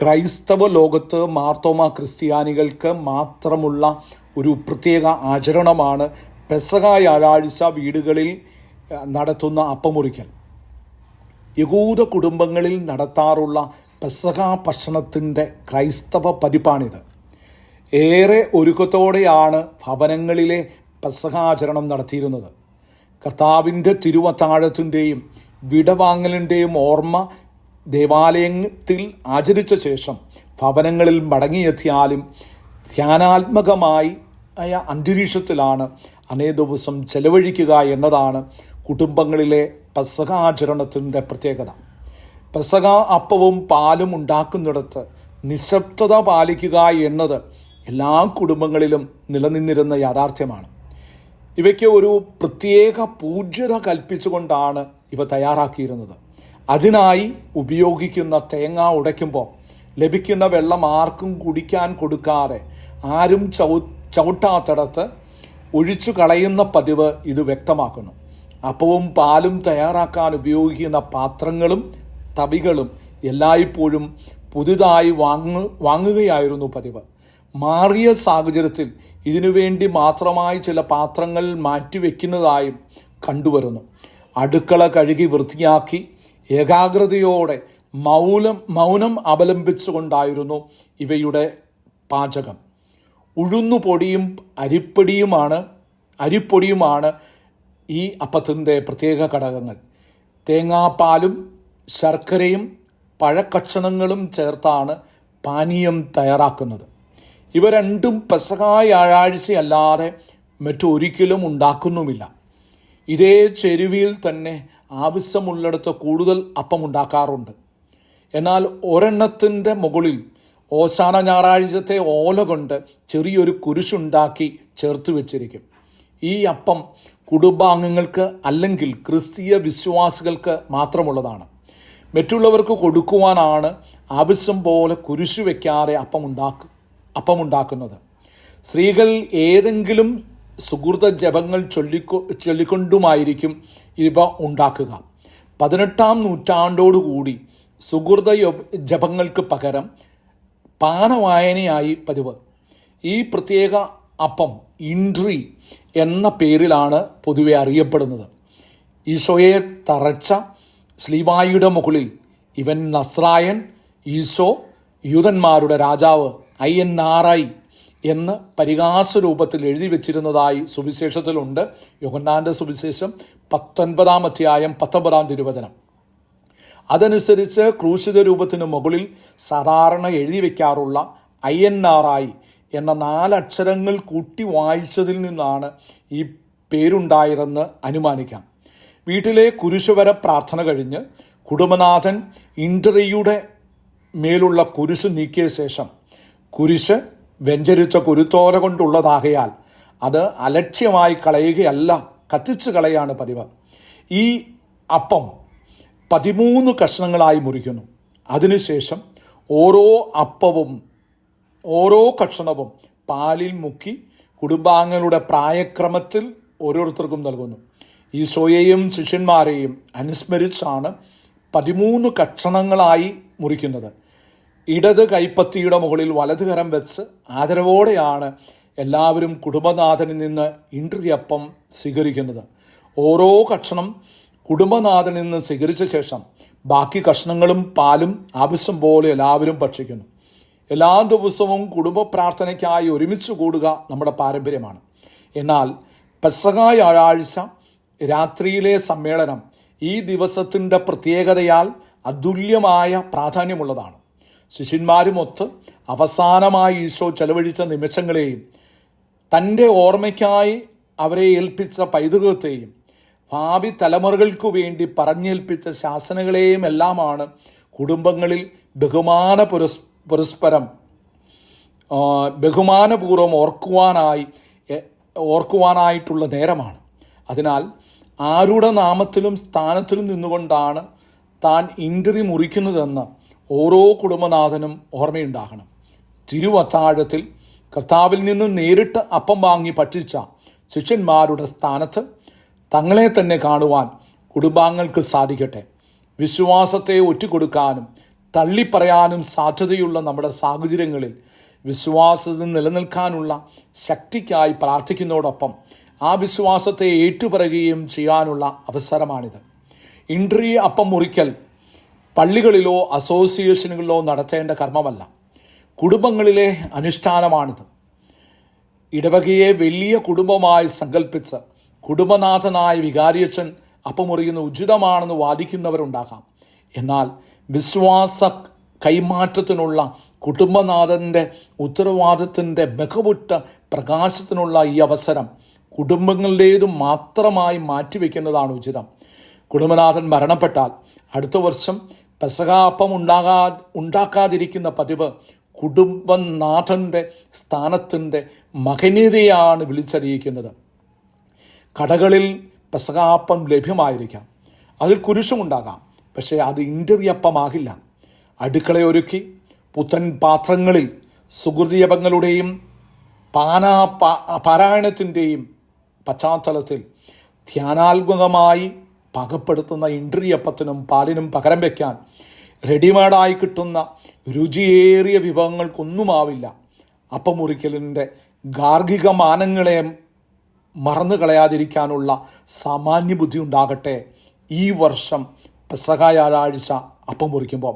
ക്രൈസ്തവ ലോകത്ത് മാർത്തോമ ക്രിസ്ത്യാനികൾക്ക് മാത്രമുള്ള ഒരു പ്രത്യേക ആചരണമാണ് പെസക വ്യാഴാഴ്ച വീടുകളിൽ നടത്തുന്ന അപ്പമുറിക്കൽ. യഹൂദ കുടുംബങ്ങളിൽ നടത്താറുള്ള പെസക ഭക്ഷണത്തിന്റെ ക്രൈസ്തവ പതിപ്പാണിത്. ഏറെ ഒരുക്കത്തോടെയാണ് ഭവനങ്ങളിലെ പെസകാചരണം നടത്തിയിരുന്നത്. കർത്താവിന്റെ തിരുവത്താഴത്തിന്റെയും വിടവാങ്ങലിന്റെയും ഓർമ്മ ദേവാലയത്തിൽ ആചരിച്ച ശേഷം ഭവനങ്ങളിൽ മടങ്ങിയെത്തിയാലും ധ്യാനാത്മകമായി ആയ അന്തരീക്ഷത്തിലാണ് അനേ ദിവസം ചെലവഴിക്കുക എന്നതാണ് കുടുംബങ്ങളിലെ പെസകാചരണത്തിന്റെ പ്രത്യേകത. പെസക അപ്പവും പാലും ഉണ്ടാക്കുന്നിടത്ത് നിശബ്ദത പാലിക്കുക എന്നത് എല്ലാ കുടുംബങ്ങളിലും നിലനിന്നിരുന്ന യാഥാർത്ഥ്യമാണ്. ഇവയ്ക്ക് ഒരു പ്രത്യേക പൂജ്യത കൽപ്പിച്ചുകൊണ്ടാണ് ഇവ തയ്യാറാക്കിയിരുന്നത്. അതിനായി ഉപയോഗിക്കുന്ന തേങ്ങ ഉടയ്ക്കുമ്പോൾ ലഭിക്കുന്ന വെള്ളം ആർക്കും കുടിക്കാൻ കൊടുക്കാതെ ആരും ചവി ചവിട്ടാത്തടത്ത് ഒഴിച്ചു കളയുന്ന പതിവ് ഇത് വ്യക്തമാക്കുന്നു. അപ്പവും പാലും തയ്യാറാക്കാൻ ഉപയോഗിക്കുന്ന പാത്രങ്ങളും തവികളും എല്ലായ്പ്പോഴും പുതുതായി വാങ്ങു വാങ്ങുകയായിരുന്നു പതിവ്. മാറിയ സാഹചര്യത്തിൽ ഇതിനുവേണ്ടി മാത്രമായി ചില പാത്രങ്ങൾ മാറ്റിവെക്കുന്നതായും കണ്ടുവരുന്നു. അടുക്കള കഴുകി വൃത്തിയാക്കി ഏകാഗ്രതയോടെ മൗനം മൗനം അവലംബിച്ചുകൊണ്ടായിരുന്നു ഇവയുടെ പാചകം. ഉഴുന്നുപൊടിയും അരിപ്പൊടിയുമാണ് അരിപ്പൊടിയുമാണ് ഈ അപ്പത്തിന്റെ പ്രത്യേക ഘടകങ്ങൾ. തേങ്ങാപ്പാലും ശർക്കരയും പഴക്കഷണങ്ങളും ചേർത്താണ് പാനീയം തയ്യാറാക്കുന്നത്. ഇവ രണ്ടും പെസക വ്യാഴാഴ്ചയല്ലാതെ മറ്റൊരിക്കലും ഉണ്ടാക്കുന്നുമില്ല. ഇതേ ചെരുവിയിൽ തന്നെ ആവശ്യമുള്ളിടത്ത് കൂടുതൽ അപ്പം ഉണ്ടാക്കാറുണ്ട് എന്നാൽ ഒരെണ്ണത്തിന്റെ മുകളിൽ ഓശാന ഞായറാഴ്ചത്തെ ഓല കൊണ്ട് ചെറിയൊരു കുരിശുണ്ടാക്കി ചേർത്ത് വെച്ചിരിക്കും. ഈ അപ്പം കുടുംബാംഗങ്ങൾക്ക് അല്ലെങ്കിൽ ക്രിസ്തീയ വിശ്വാസികൾക്ക് മാത്രമുള്ളതാണ്. മറ്റുള്ളവർക്ക് കൊടുക്കുവാനാണ് ആവശ്യം പോലെ കുരിശു വയ്ക്കാതെ അപ്പം അപ്പമുണ്ടാക്കുന്നത് സ്ത്രീകൾ ഏതെങ്കിലും സുഹൃത ജപങ്ങൾ ചൊല്ലിക്കൊ ചൊല്ലിക്കൊണ്ടുമായിരിക്കും ഇവ ഉണ്ടാക്കുക. പതിനെട്ടാം നൂറ്റാണ്ടോടുകൂടി സുഹൃത ജപങ്ങൾക്ക് പകരം പാനവായനയായി പതിവ്. ഈ പ്രത്യേക അപ്പം ഇൻട്രി എന്ന പേരിലാണ് പൊതുവെ അറിയപ്പെടുന്നത്. ഈശോയെ തറച്ച സ്ലീവായിയുടെ മുകളിൽ ഇവൻ നസ്രായൻ ഈശോ യൂതന്മാരുടെ രാജാവ് ഐ എൻ ആർ ഐ എന്ന് പരിഹാസ രൂപത്തിൽ എഴുതി വെച്ചിരുന്നതായി സുവിശേഷത്തിലുണ്ട്. യോഹന്നാന്റെ സുവിശേഷം പത്തൊൻപതാം അധ്യായം പത്തൊമ്പതാം തിരുവചനം. അതനുസരിച്ച് ക്രൂശിത രൂപത്തിന് മുകളിൽ സാധാരണ എഴുതി വയ്ക്കാറുള്ള ഐ എൻ ആർ ഐ എന്ന നാലക്ഷരങ്ങൾ കൂട്ടി വായിച്ചതിൽ നിന്നാണ് ഈ പേരുണ്ടായതെന്ന് അനുമാനിക്കാം. വീട്ടിലെ കുരിശുവര പ്രാർത്ഥന കഴിഞ്ഞ് കുടുംബനാഥൻ ഇൻഡറിയുടെ മേലുള്ള കുരിശ് നീക്കിയ ശേഷം കുരിശ് വെഞ്ചരിച്ച കുരുത്തോല കൊണ്ടുള്ളതാകയാൽ അത് അലക്ഷ്യമായി കളയുകയല്ല കത്തിച്ചു കളയാണ് പതിവ്. ഈ അപ്പം പതിമൂന്ന് കഷ്ണങ്ങളായി മുറിക്കുന്നു. അതിനുശേഷം ഓരോ അപ്പവും ഓരോ കഷ്ണവും പാലിൽ മുക്കി കുടുംബാംഗങ്ങളുടെ പ്രായക്രമത്തിൽ ഓരോരുത്തർക്കും നൽകുന്നു. ഈശോയെയും ശിഷ്യന്മാരെയും അനുസ്മരിച്ചാണ് പതിമൂന്ന് കഷണങ്ങളായി മുറിക്കുന്നത്. ഇടത് കൈപ്പത്തിയുടെ മുകളിൽ വലതുകരം വെച്ച് ആദരവോടെയാണ് എല്ലാവരും കുടുംബനാഥനിൽ നിന്ന് ഇൻട്രിയപ്പം സ്വീകരിക്കുന്നത്. ഓരോ കഷണം കുടുംബനാഥനിൽ നിന്ന് സ്വീകരിച്ച ശേഷം ബാക്കി കഷ്ണങ്ങളും പാലും ആവശ്യം പോലെ എല്ലാവരും ഭക്ഷിക്കുന്നു. എല്ലാ ദിവസവും കുടുംബ പ്രാർത്ഥനയ്ക്കായി ഒരുമിച്ച് കൂടുക നമ്മുടെ പാരമ്പര്യമാണ്. എന്നാൽ പെസക വ്യാഴാഴ്ച രാത്രിയിലെ സമ്മേളനം ഈ ദിവസത്തിന്റെ പ്രത്യേകതയാൽ അതുല്യമായ പ്രാധാന്യമുള്ളതാണ്. ശിഷ്യന്മാരുമൊത്ത് അവസാനമായി ഈശോ ചെലവഴിച്ച നിമിഷങ്ങളെയും തന്റെ ഓർമ്മയ്ക്കായി അവരെ ഏൽപ്പിച്ച പൈതൃകത്തെയും ഭാവി തലമുറകൾക്കു വേണ്ടി പറഞ്ഞേൽപ്പിച്ച ശാസനകളെയും എല്ലാമാണ് കുടുംബങ്ങളിൽ ബഹുമാന പുരസ് പുരസ്പരം ബഹുമാനപൂർവം ഓർക്കുവാനായി ഓർക്കുവാനായിട്ടുള്ള നേരമാണ്. അതിനാൽ ആരുടെ നാമത്തിലും സ്ഥാനത്തിലും നിന്നുകൊണ്ടാണ് താൻ ഇൻട്രി മുറിക്കുന്നതെന്ന് ഓരോ കുടുംബനാഥനും ഓർമ്മയുണ്ടാകണം. തിരുവത്താഴത്തിൽ കർത്താവിൽ നിന്നും നേരിട്ട് അപ്പം വാങ്ങി ഭക്ഷിച്ച ശിഷ്യന്മാരുടെ സ്ഥാനത്ത് തങ്ങളെ തന്നെ കാണുവാൻ കുടുംബാംഗങ്ങൾക്ക് സാധിക്കട്ടെ. വിശ്വാസത്തെ ഒറ്റുകൊടുക്കാനും തള്ളിപ്പറയാനും സാധ്യതയുള്ള നമ്മുടെ സാഹചര്യങ്ങളിൽ വിശ്വാസത്തിൽ നിലനിൽക്കാനുള്ള ശക്തിക്കായി പ്രാർത്ഥിക്കുന്നതോടൊപ്പം ആ വിശ്വാസത്തെ ഏറ്റുപറയുകയും ചെയ്യാനുള്ള അവസരമാണിത്. ഇൻട്രി അപ്പം മുറിക്കൽ പള്ളികളിലോ അസോസിയേഷനുകളിലോ നടത്തേണ്ട കർമ്മമല്ല. കുടുംബങ്ങളിലെ അനുഷ്ഠാനമാണിത്. ഇടവകയെ വലിയ കുടുംബമായി സങ്കല്പിച്ച് കുടുംബനാഥനായ വികാരിയച്ഛൻ അപ്പമുറിയുന്ന ഉചിതമാണെന്ന് വാദിക്കുന്നവരുണ്ടാകാം. എന്നാൽ വിശ്വാസ കൈമാറ്റത്തിനുള്ള കുടുംബനാഥന്റെ ഉത്തരവാദിത്തത്തിന്റെ മികവുറ്റ പ്രകാശത്തിനുള്ള ഈ അവസരം കുടുംബങ്ങളുടേത് മാത്രമായി മാറ്റിവെക്കുന്നതാണ് ഉചിതം. കുടുംബനാഥൻ മരണപ്പെട്ടാൽ അടുത്ത വർഷം പെസകാപ്പം ഉണ്ടാകാ ഉണ്ടാക്കാതിരിക്കുന്ന പതിവ് കുടുംബനാഥന്റെ സ്ഥാനത്തിന്റെ മഹനീയതയാണ് വിളിച്ചറിയിക്കുന്നത്. കടകളിൽ പെസകാപ്പം ലഭ്യമായിരിക്കാം. അതിൽ കുരിശുമുണ്ടാകാം പക്ഷേ അത് ഇന്ററിയപ്പമാകില്ല അടുക്കളയൊരുക്കി പുത്തൻ പാത്രങ്ങളിൽ സുഹൃതിയപങ്ങളുടെയും പാനാ പാരായണത്തിന്റെയും പശ്ചാത്തലത്തിൽ ധ്യാനാത്മകമായി പകപ്പെടുത്തുന്ന ഇൻട്രിയപ്പത്തിനും പാലിനും പകരം വയ്ക്കാൻ റെഡിമെയ്ഡായി കിട്ടുന്ന രുചിയേറിയ വിഭവങ്ങൾക്കൊന്നുമാവില്ല. അപ്പമുറിക്കലിന്റെ ഗാർഹിക മാനങ്ങളെ മറന്നു കളയാതിരിക്കാനുള്ള സാമാന്യ ബുദ്ധി ഉണ്ടാകട്ടെ ഈ വർഷം പെസക വ്യാഴാഴ്ച അപ്പം മുറിക്കുമ്പോൾ